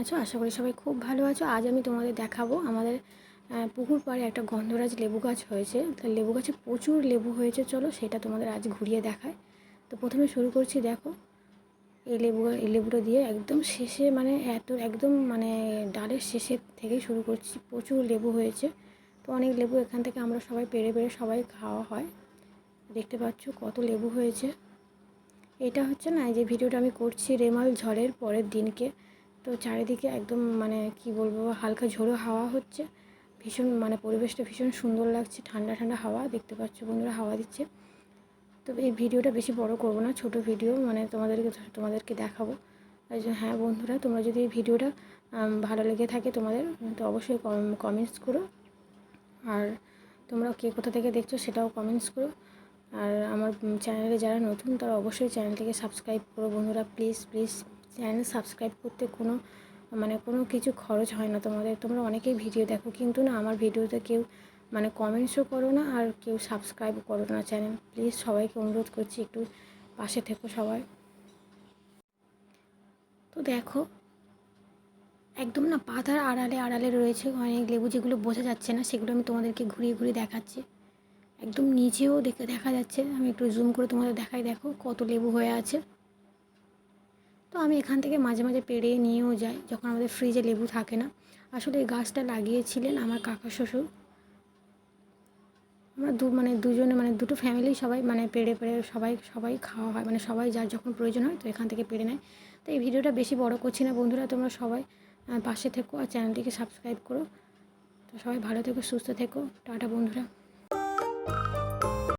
আছো? আশা করি সবাই খুব ভালো আছো। আজ আমি তোমাদের দেখাবো আমাদের পুকুর পাড়ে একটা গন্ধরাজ লেবু গাছ হয়েছে। তা লেবু গাছে প্রচুর লেবু হয়েছে, চলো সেটা তোমাদের আজ ঘুরিয়ে দেখায় তো প্রথমে শুরু করছি, দেখো। এই লেবু, এই লেবুটা দিয়ে একদম শেষে মানে এত, একদম মানে ডালের শেষের থেকেই শুরু করছি। প্রচুর লেবু হয়েছে। তো অনেক লেবু এখান থেকে আমরা সবাই পেরে পেরে সবাই খাওয়া হয়। দেখতে পাচ্ছ কত লেবু হয়েছে। এটা হচ্ছে না যে ভিডিওটা আমি করছি রেমাল ঝড়ের পরের দিনকে, তো চারিদিকে একদম মানে কি বলব, হালকা ঝোড়ো হাওয়া হচ্ছে, ভীষণ মানে পরিবেশটা ভীষণ সুন্দর লাগছে, ঠান্ডা ঠান্ডা হাওয়া দেখতে পাচ্ছ বন্ধুরা হাওয়া দিচ্ছে। তো এই ভিডিওটা বেশি বড় করব না, ছোট ভিডিও মানে তোমাদেরকে তোমাদেরকে দেখাবো। হ্যাঁ বন্ধুরা, তোমরা যদি এই ভিডিওটা ভালো লেগে থাকে তোমাদের, তো অবশ্যই কমেন্টস করো। আর তোমরা কে কোথা থেকে দেখছ সেটাও কমেন্টস করো। আর আমার চ্যানেলে যারা নতুন, তারা অবশ্যই চ্যানেলটিকে সাবস্ক্রাইব করো। বন্ধুরা প্লিজ প্লিজ চ্যানেল সাবস্ক্রাইব করতে কোনো মানে কোনো কিছু খরচ হয় না তোমাদের। তোমরা অনেকেই ভিডিও দেখো, কিন্তু না, আমার ভিডিওতে কেউ মানে কমেন্টসও করো না আর কেউ সাবস্ক্রাইব করো না চ্যানেল। প্লিজ সবাইকে অনুরোধ করছি, একটু পাশে থেকো সবাই। তো দেখো, একদম না পাতার আড়ালে আড়ালে রয়েছে, অনেক লেবু যেগুলো বোঝা যাচ্ছে না, সেগুলো আমি তোমাদেরকে ঘুরিয়ে ঘুরিয়ে দেখাচ্ছি। একদম নিচেও দেখে দেখা যাচ্ছে। আমি একটু জুম করে তোমাদের দেখাই, দেখো কত লেবু হয়ে আছে। তো আমি এখান থেকে মাঝে মাঝে পেড়ে নিয়েও যাই, যখন আমাদের ফ্রিজে লেবু থাকে না। আসলে এই গাছটা লাগিয়েছিলেন আমার কাকা শ্বশুর। আমরা দু মানে দুজনে মানে দুটো ফ্যামিলি সবাই মানে পেড়ে পেড়ে সবাই সবাই খাওয়া হয় মানে সবাই যার যখন প্রয়োজন হয় তো এখান থেকে পেড়ে নেয়। তো এই ভিডিওটা বেশি বড় করছি না বন্ধুরা, তোমরা সবাই পাশে থেকো আর চ্যানেলটিকে সাবস্ক্রাইব করো। তো সবাই ভালো থেকো, সুস্থ থেকো। টাটা বন্ধুরা।